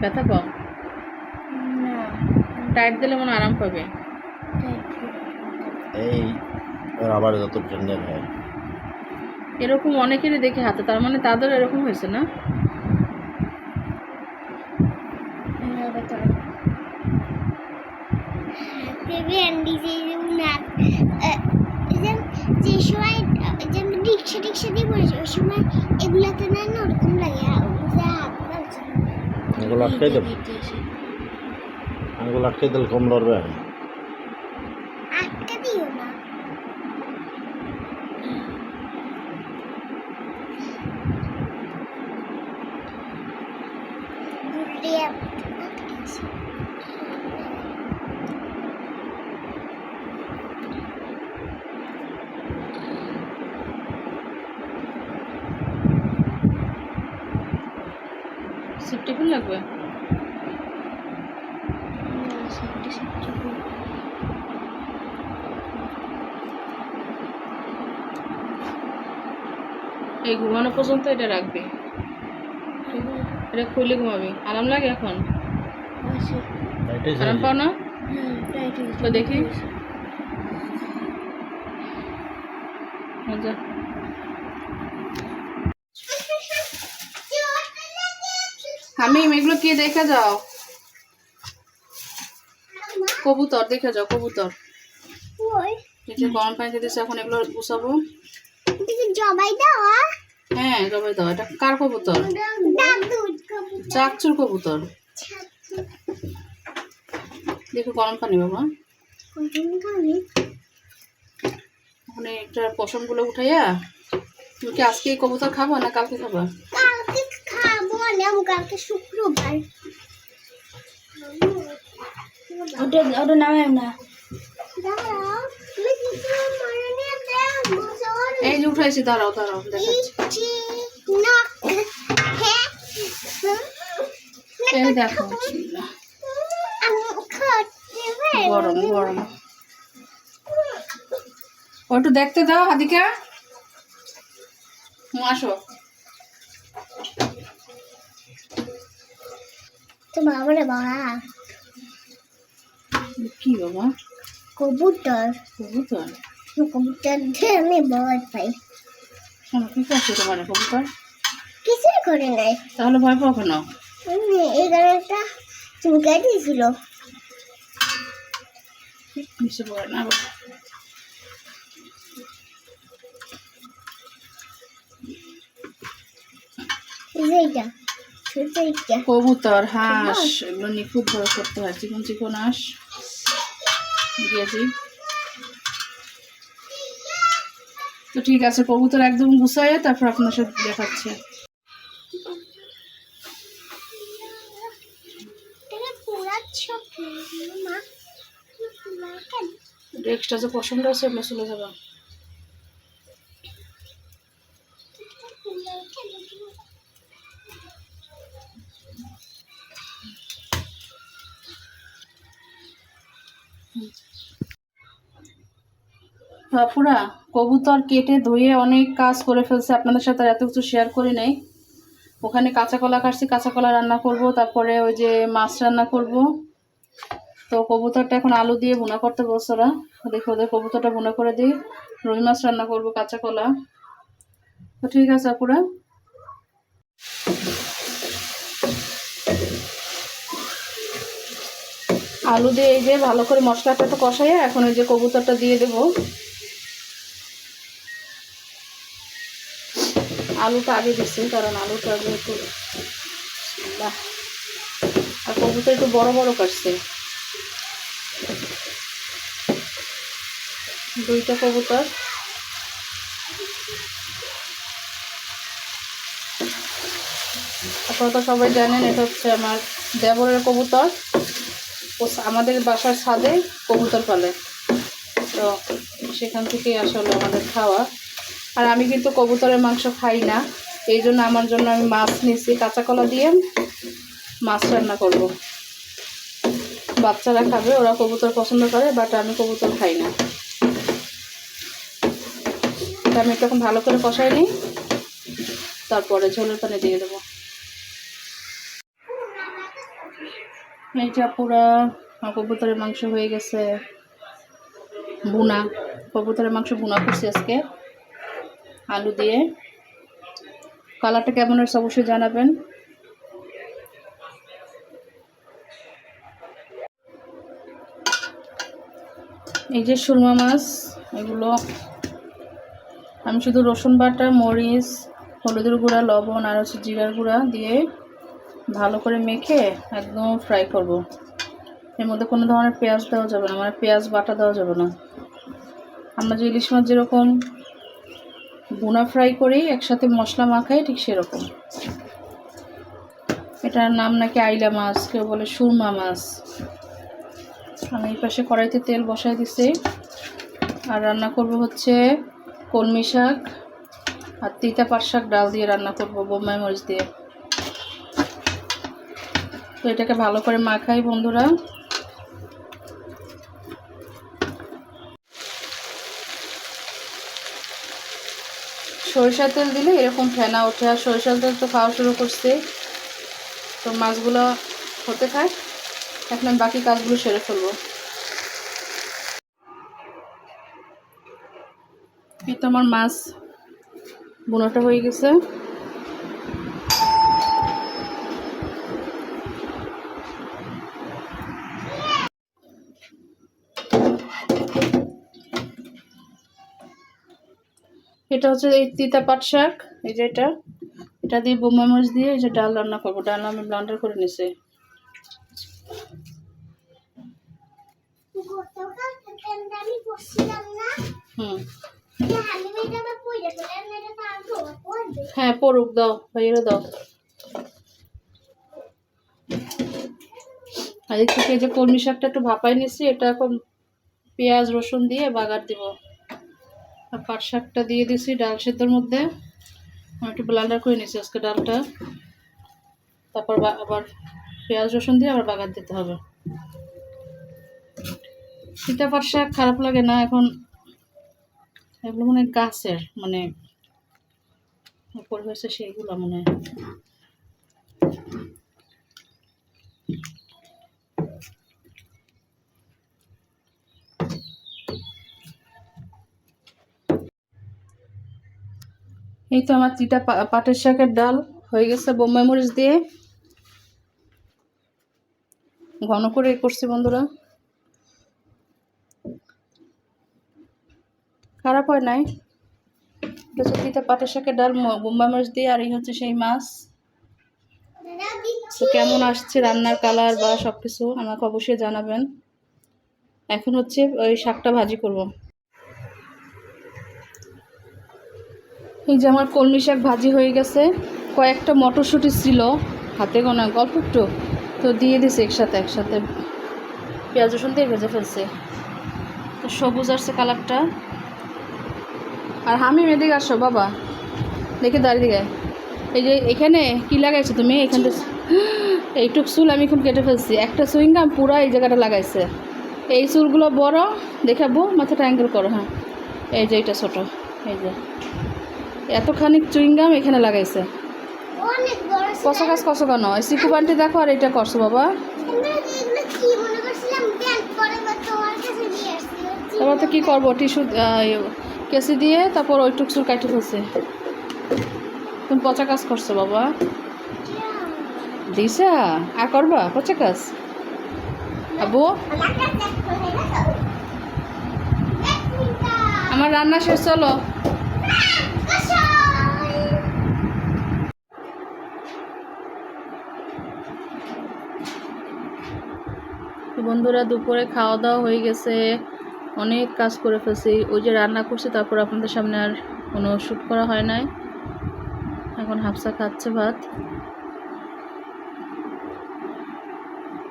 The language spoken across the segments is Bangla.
ব্যথা পাও না। টাইট দিলে মনে আরাম পাবে। এই আবার যত ডেঞ্জার হয়। এরকম অনেকেরই দেখে হাতে তার মানে তাদের এরকম হয়েছে না? যে সময় যেমন রিক্সা টিক্সা দিয়ে পড়েছে ওই সময় এগুলাতে না না ওরকম লাগে আটকাই দেবো দিলে কম লড়বে আটকা দিও না ঘুরলে আটকেছে। সিট টিফিন লাগবে। এই ঘুমানো পর্যন্ত এটা রাখবে। এটা খুলে ঘুমাবি। আরাম লাগে এখন? আরাম পাও না? তো দেখি। মজা। আমি এগুলো কি দেখে যাও? কবুতর দেখে যাও কবুতর। গরম পানিতে দিচ্ছে এখন এগুলো গুছাবো। জবাই দেওয়া হ্যাঁ জবাই দাও এটা কার কবুতর? চাকচুর কবুতর। দেখো গরম পানি বাবা। ওখানে একটা পশমগুলো উঠাইয়া তুমি কি আজকে কবুতর খাবা না কালকে খাবা? কালকে কালকে শুক্রবার। ওটা ওটা নামে না এই যে দাঁড়াও দাঁড়াও দেখাচ্ছি। এই দেখো। গরম গরম। ও একটু দেখতে দাও হাদিকা আসো। তো বাবারে বাবা কি বাবা কবুতর কবুতর কবুতর দিয়ে আমি ভয় পাই শোনো কি করছে তোমার কবুতর কিছুই করে নাই তাহলে ভয় পাও কেন আমি এই গাড়িটা চুলকাই দিয়েছিল মিশে পড়ে না বাবা। এই যে এইটা ছোট এইটা কবুতর হাঁস এগুলো নিখুঁত ভাবে করতে হয়। চিকন চিকন হাঁস। দিয়েছি তো ঠিক আছে কবুতর একদম গুছাইয়ে তারপর আপনার সাথে দেখাচ্ছে। এক্সট্রা যে পছন্দ আছে ওগুলো চলে যাবে। বাপুরা, কবুতর কেটে ধুয়ে অনেক কাজ করে ফেলছে। আপনাদের সাথে এত কিছু শেয়ার করি নাই। ওখানে কাঁচা কলা কাটছি, কাঁচা কলা রান্না করব, তারপরে ওই যে মাছ রান্না করব। তো কবুতরটা এখন আলু দিয়ে ভুনা করতে ওরা। দেখি ওদের কবুতরটা ভুনা করে দিই। রুই মাছ রান্না করব, কাঁচা কলা। তো ঠিক আছে, আপুরা। আলু দিয়ে এই যে ভালো করে মশলাটা একটু কষাইয়া এখন ওই যে কবুতরটা দিয়ে দেব। আলুটা আগে দিচ্ছি কারণ আলুটা যেহেতু। আর কবুতর একটু বড় বড় কাটছে। দুইটা কবুতর। আপনারা তো সবাই জানেন, এটা হচ্ছে আমার দেবরের কবুতর। ও আমাদের বাসার ছাদে কবুতর পালে। তো সেখান থেকেই আসলে আমাদের খাওয়া। আর আমি কিন্তু কবুতরের মাংস খাই না। এই জন্য আমার জন্য আমি মাছ নিয়েছি কাঁচা কলা দিয়ে মাছ রান্না করব। বাচ্চারা খাবে, ওরা কবুতর পছন্দ করে, বাট আমি কবুতর খাই না। আমি একটু ভালো করে কষাই নিই, তারপরে ঝোলের পানি দিয়ে দেবো। এইটা পুরা কবুতরের মাংস হয়ে গেছে বুনা কবুতরের মাংস বুনা করছি আজকে। আলু দিয়ে। কালারটা কেমন হয়েছে অবশ্যই জানাবেন। এই যে সুরমা মাছ, এগুলো। আমি শুধু রসুন বাটা, মরিচ, হলুদের গুঁড়া, লবণ আর হচ্ছে জিরার গুঁড়া দিয়ে ভালো করে মেখে একদম ফ্রাই করব। এর মধ্যে কোনো ধরনের পেঁয়াজ দেওয়া যাবে না মানে পেঁয়াজ বাটা দেওয়া যাবে না। আমরা যে ইলিশ মাছ যেরকম ভুনা ফ্রাই করি একসাথে মশলা মাখাই ঠিক সেরকম। এটার নাম নাকি আইলা মাছ, কেউ বলে সুরমা মাছ। আমি এই পাশে কড়াইতে তেল বসাই দিছি। আর রান্না করব হচ্ছে কলমি শাক আর তিতা পাট শাক ডাল দিয়ে রান্না করব, বোম্বাই মরিচ দিয়ে। তো এটাকে ভালো করে মাখাই বন্ধুরা। সরিষার তেল দিলে এরকম ফেনা ওঠে। আর সরিষার তেল তো খাওয়া শুরু করছে। তো মাছগুলো হতে থাক। এখন আমি বাকি কাজগুলো সেরে ফেলব। এই তো আমার মাছ বোনাটা হয়ে গেছে। এটা হচ্ছে এই তিতা পাট শাক, এই যে এটা। এটা দিয়ে বোমা মাছ দিয়ে এই যে ডাল রান্না করব। ডাল আমি ব্লান্ডার করে নিছি। হ্যাঁ পড়ুক, দাও, ভাইয়েরা দাও। আর থেকে যে কলমি শাকটা একটু ভাপাই নিছি, এটা এখন পেঁয়াজ, রসুন দিয়ে বাগার দিব। পাট শাকটা দিয়ে দিছি ডাল সেদ্ধর মধ্যে। আমি একটু ব্লান্ডার করে নিছি আজকে ডালটা। তারপর আবার পেঁয়াজ, রসুন দিয়ে আবার বাগার দিতে হবে। সীতা পাট শাক খারাপ লাগে না, এখন এগুলো মানে গাছের মানে হয়েছে সেইগুলো মনে হয়। এই তো আমার পা- পাটের শাকের ডাল হয়ে গেছে বোম্বাই মরিচ দিয়ে। ঘন করে করছি বন্ধুরা। খারাপ হয় নাই। হচ্ছে পাটের শাকের ডাল বোম্বাই মরিচ দিয়ে, আর এই হচ্ছে সেই মাছ। তো কেমন আসছে রান্নার কালার বা সব কিছু আমাকে অবশ্যই জানাবেন। এখন হচ্ছে ওই শাকটা ভাজি করব। এই যে আমার কলমি শাক ভাজি হয়ে গেছে কয়েকটা মটরশুঁটি ছিল হাতে গোনা গল্প একটু? তো দিয়ে দিছি একসাথে একসাথে। পেঁয়াজ রসুন দিয়ে ভেজে ফেলছে। তো সবুজ আসছে কালারটা। আর আমি এদিকে আসো বাবা। দেখে দাঁড়িয়ে দিকে। এই যে এখানে কি লাগাইছো তুমি? এখান এখানটা এইটুক চুল আমি এখন কেটে ফেলছি। একটা সুইংগাম পুরো এই জায়গাটা লাগাইছে। এই চুলগুলো বড় দেখাবো মাথাটা অ্যাঙ্গেল করো হ্যাঁ। এই যে এটা ছোটো এই যে। এতখানি চুইংগাম এখানে লাগাইছে। কষা কাজ কষা কেন? এই সিকু বান্টি দেখো আর এটা করছ বাবা। তারপর তো কী করব? টিস্যু কেসি দিয়ে তারপর ওইটুক চুল কাটে ফেলছে। তুমি পচা কাজ করছ বাবা। দিশা আর করবা? পচা কাজ? আবু? আমার রান্না শেষ চলো। বন্ধুরা দুপুরে খাওয়া দাওয়া হয়ে গেছে। অনেক কাজ করে ফেলছি। ওই যে রান্না করছি তারপর আপনাদের সামনে আর কোনো শ্যুট করা হয় নাই। এখন হাফসা খাচ্ছে ভাত।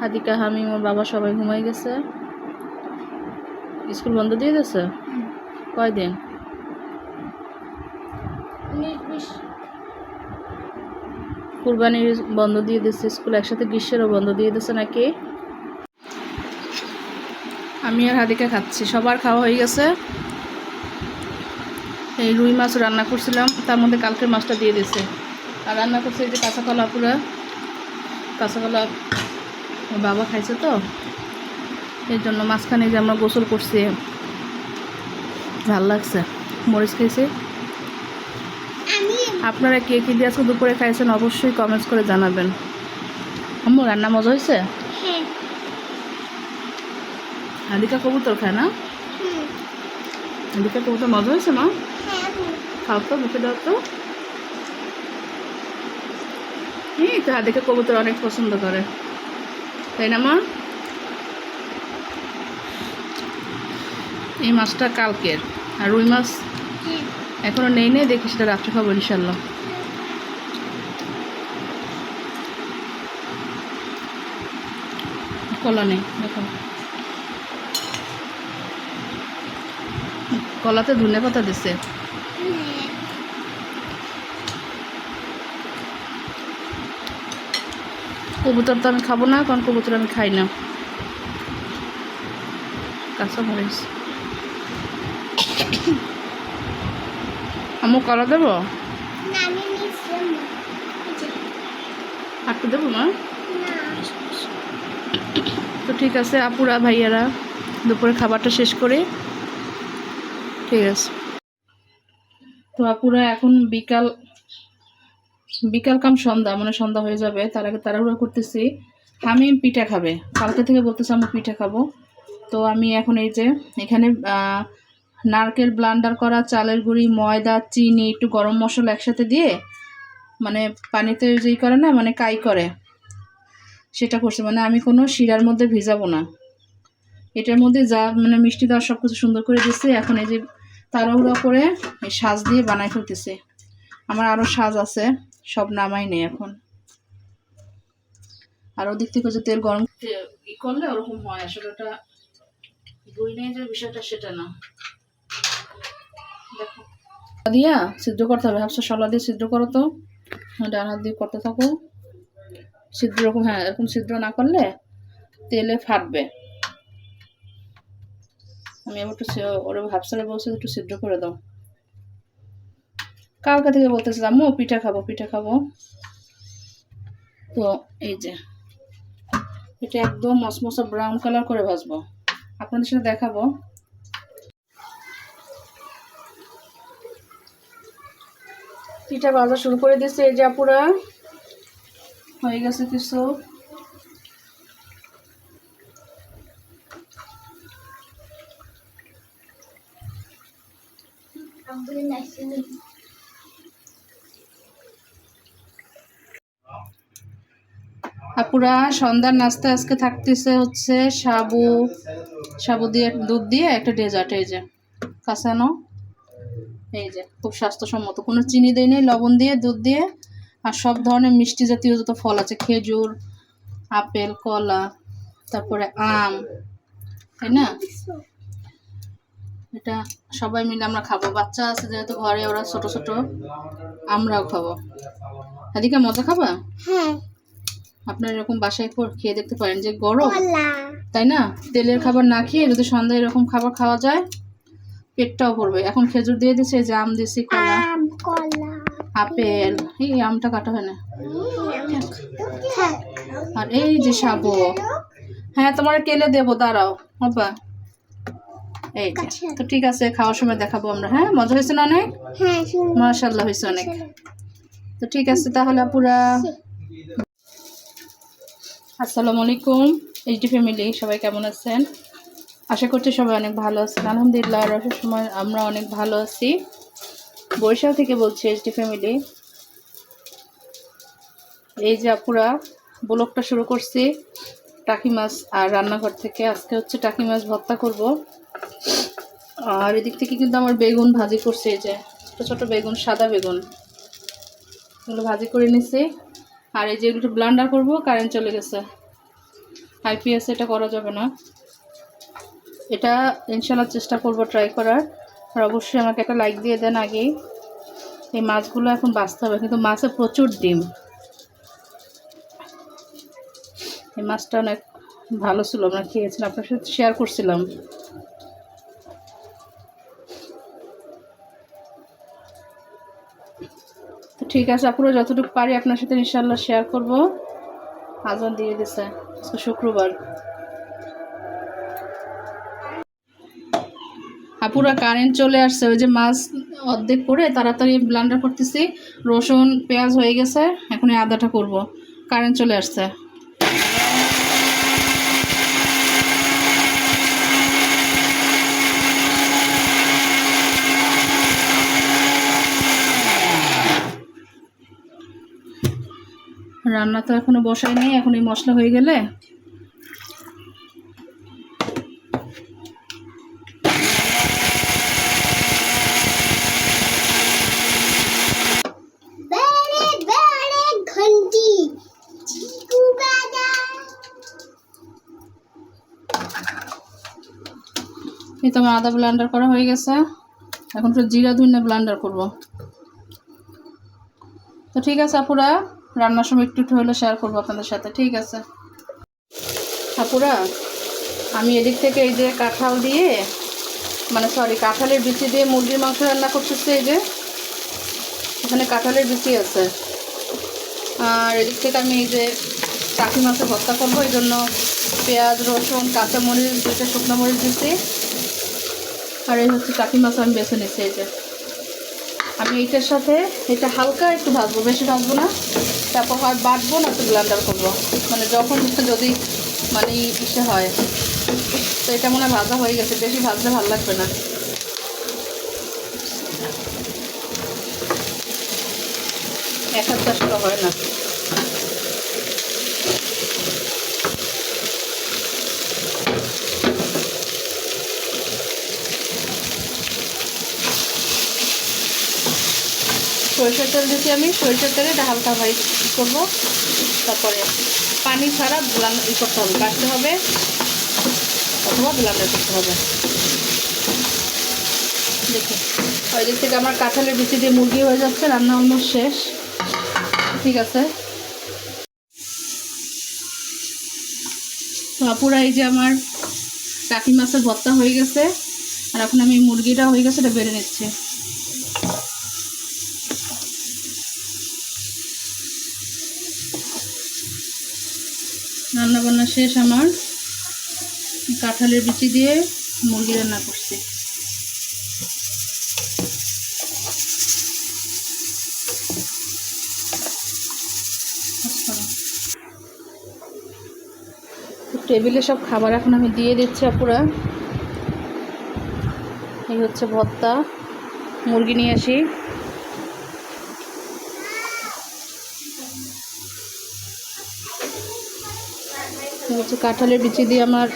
হাদিকা হামি ওর বাবা সবাই ঘুমাই গেছে। স্কুল বন্ধ দিয়ে দিয়েছে? কয়দিন? কুরবানির বন্ধ দিয়ে দিচ্ছে স্কুল একসাথে গ্রীষ্মেরও বন্ধ দিয়ে দিচ্ছে নাকি? আমি আর হাদিকা খাচ্ছি, সবার খাওয়া হয়ে গেছে। এই রুই মাছ রান্না করছিলাম, তার মধ্যে কালকের মাছটা দিয়ে দিছে। আর রান্না করছে এই যে কাঁচা কলা পুরা। কাঁচা কলা বাবা খাইছে তো, এর জন্য মাঝখানে যে আমরা গোসল করছি, ভালো লাগছে, মরিচ খাইছি। আপনারা কে কী দিয়ে আজকে দুপুরে খাইছেন অবশ্যই কমেন্টস করে জানাবেন। আম্মু রান্না মজা হয়েছে? হ্যাঁ। হাদিকা কবুতর খায় না? হাদিকা কবুতর মজা হয়েছে মা? হ্যাঁ খাও তো মুখে দাও তো। এই তো হাদিকা কবুতর অনেক পছন্দ করে। তাই না মা? এই মাছটা কালকের। আর রুই মাছ হ্যাঁ এখনও নেই নেই, দেখি সেটা রাত্রে খাব ইনশাল্লাহ কলা নেই, দেখো। কলাতে ধনে পাতা দিছে। কবুতর তো আমি খাব না, কারণ কবুতর আমি খাই না। কাঁচা মরিচ। আম্মু কলা দেবো? আমি একটু দেবো মা? না। তো ঠিক আছে আপুরা ভাইয়ারা দুপুরে খাবারটা শেষ করে। ঠিক আছে। তো আপুরা এখন বিকাল বিকাল কাম সন্ধ্যা মানে সন্ধ্যা হয়ে যাবে তার আগে তাড়াহুড়ো করতেছি। আমি পিঠা খাবে। কালকে থেকে বলতেছি আমি পিঠা খাব। তো আমি এখন এই যে এখানে নারকেল ব্লান্ডার করা, চালের গুঁড়ি, ময়দা, চিনি, একটু গরম মশলা একসাথে দিয়ে মানে পানিতে যেই করে না মানে কাই করে, সেটা করছে। মানে আমি কোনো শিরার মধ্যে ভিজাবো না। এটার মধ্যে যা মানে মিষ্টি দেওয়া সব কিছু সুন্দর করে দিচ্ছে এখন এই যে তাড়াহুড়া করে সাজ দিয়ে বানাই ফেলতেছে। আমার আরও সাজ আছে, সব নামাই নেই এখন। আর ওদিক থেকে যে তেল গরম ই করলে ওরকম হয়। আসলে ওটা দুই নেই যে বিষয়টা, সেটা না। দিয়া সিদ্ধ করতে হবে। ভাবছ শলা দিয়ে সিদ্ধ করো তো। ডান হাত দিয়ে করতে থাকো। সিদ্ধ হ্যাঁ এরকম সিদ্ধ না করলে তেলে ফাটবে। আমি একটু ওরে বলছে একটু সিদ্ধ করে দাও। কালকে থেকে বলতেছিলাম আম্মু, পিঠা খাব পিঠা খাব। তো এই যে, এটা একদম মসমসা ব্রাউন কালার করে ভাজবো। আপনাদের সাথে দেখাবো। পিঠা ভাজা শুরু করে দিচ্ছে এই যে আপুরা। হয়ে গেছে কিছু। আপুরা, সন্ধ্যার নাস্তা আজকে থাকতেছে হচ্ছে সাবু। সাবু দিয়ে দুধ দিয়ে একটা ডেজার্ট এই যে। কাঁচানো। এই যে খুব স্বাস্থ্যসম্মত। কোনো চিনি দেয় নেই লবণ দিয়ে দুধ দিয়ে আর সব ধরনের মিষ্টি জাতীয় যত ফল আছে খেজুর আপেল কলা তারপরে আম তাই না? এটা সবাই মিলে আমরা খাব। বাচ্চা আছে যেহেতু ঘরে ওরা ছোট ছোট আমরাও খাব। এদিকে মজা খাবা? হ্যাঁ। আপনার এরকম বাসায় করে খেয়ে দেখতে পারেন যে গরম। তাই না? তেলের খাবার না খেয়ে যদি সন্ধ্যায় এরকম খাবার খাওয়া যায় পেটটাও ভরবে। এখন খেজুর দিয়ে দিছে আম দিছি কলা। আপেল। এই আমটা কাটা হয় না। আর এই যে সাবু হ্যাঁ তোমার কেলে দেবো দাঁড়াও। বাবা এই। তো ঠিক আছে খাওয়ার সময় দেখাবো আমরা। হ্যাঁ মজা হয়েছে না অনেক? হ্যাঁ শুনি। হয়েছে অনেক। তো ঠিক আছে তাহলে আপুরা। আসসালামু আলাইকুম এইচডি ফ্যামিলি সবাই কেমন আছেন? আশা করছি সবাই অনেক ভালো আছেন। আলহামদুলিল্লাহ, রসের সময় আমরা অনেক ভালো আছি। বরিশাল থেকে বলছি এইচডি ফ্যামিলি। এই যে আপুরা, ব্লগটা শুরু করছি টাকি মাছ আর রান্নাঘর থেকে। আজকে হচ্ছে টাকি মাছ ভর্তা করব। আর এদিক থেকে কিন্তু আমার বেগুন ভাজি করছে এই যে, ছোটো ছোটো বেগুন, সাদা বেগুন। এগুলো ভাজি করে নিছি। আর এই যে এগুলো ব্লান্ডার করব, কারেন্ট চলে গেছে। আইপিএস এটা করা যাবে না। এটা ইনশাল্লাহ চেষ্টা করব ট্রাই করার। আর অবশ্যই আমাকে একটা লাইক দিয়ে দেন আগেই। এই মাছগুলো এখন বাঁচতে হবে, কিন্তু মাছে প্রচুর ডিম। এই মাছটা অনেক ভালো ছিল আমরা খেয়েছিলাম আপনার সাথে শেয়ার করছিলাম। তো ঠিক আছে, আপুরা, যতটুকু পারি আপনার সাথে ইনশাল্লাহ শেয়ার করব। আজান দিয়ে দিছে শুক্রবার। আপুরা কারেন্ট চলে আসছে, ওই যে মাছ অর্ধেক করে তাড়াতাড়ি ব্লান্ডার করতেছি, রসুন, পেঁয়াজ হয়ে গেছে এখন আদাটা করব। কারেন্ট চলে আসছে। রান্না তো এখনও বসাই নেই, এখন এই মশলা হয়ে গেলে এই তো আমার আদা ব্লান্ডার করা হয়ে গেছে। এখন একটু জিরা ধুনে ব্লান্ডার করব। তো ঠিক আছে আপুরা, রান্নার সময় একটু একটু হলে শেয়ার করব আপনাদের সাথে, ঠিক আছে? আপুরা, আমি এদিক থেকে এই যে কাঁঠাল দিয়ে মানে সরি কাঁঠালের বিচি দিয়ে মুরগির মাংস রান্না করতেছি এই যে। এখানে কাঁঠালের বিচি আছে। আর এদিক থেকে আমি এই যে চাকি মাছের ভর্তা করব, এই জন্য পেঁয়াজ, রসুন, কাঁচামরিচ, দুইটা শুকনো মরিচ দিচ্ছি। আর এই হচ্ছে চাকি মাছ আমি বেছে নিচ্ছি এই যে। আমি এইটার সাথে, এটা হালকা একটু ভাজবো, বেশি ভাজবো না। তারপর হয় বাটবো না তো ব্লান্ডার করব। মানে যখন যদি মানে ইসে হয়। তো এটা মনে ভাজা হয়ে গেছে, বেশি ভাজলে ভালো লাগবে না। এক হাত হয় না। সরিষার তেল দিচ্ছি আমি। সরিষার তেলে হালকা ভাই করব। তারপরে পানি ছাড়া ব্লান ই করতে হবে কাটতে হবে। অথবা ব্লান্ডার করতে হবে। দেখি ওই দিক থেকে আমার কাঁঠালের বিচি দিয়ে মুরগি হয়ে যাচ্ছে, রান্না অলমোস্ট শেষ। ঠিক আছে। তো আপুরা, এই যে আমার কাকি মাছের ভর্তা হয়ে গেছে, আর এখন আমি মুরগিটা হয়ে গেছে, এটা বেড়ে নিচ্ছি। রান্না বান্না শেষ আমার। কাঁঠালের বিচি দিয়ে মুরগি রান্না করছি। টেবিলে সব খাবার এখন আমি দিয়ে দিচ্ছি আপুরা। এই হচ্ছে ভর্তা। মুরগি নিয়ে আসি। হচ্ছে কাঁঠালের বিচি দিয়ে আমার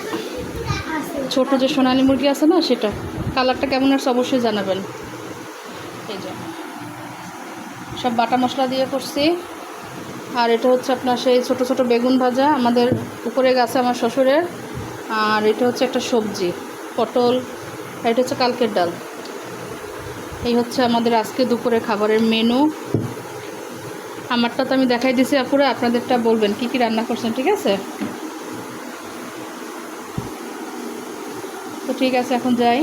ছোট যে সোনালি মুরগি আছে না, সেটা। কালারটা কেমন আছে অবশ্যই জানাবেন। এই যে। সব বাটা মশলা দিয়ে করছি। আর এটা হচ্ছে আপনার সেই ছোট ছোট বেগুন ভাজা, আমাদের উপরে গাছে আমার শ্বশুরের। আর এটা হচ্ছে একটা সবজি, পটল, আর এটা হচ্ছে কালকের ডাল। এই হচ্ছে আমাদের আজকে দুপুরে খাবারের মেনু। আমারটা তো আমি দেখাই দিছি আপুরা, আপনাদেরটা বলবেন, কি কি রান্না করছেন, ঠিক আছে? ঠিক আছে এখন যাই।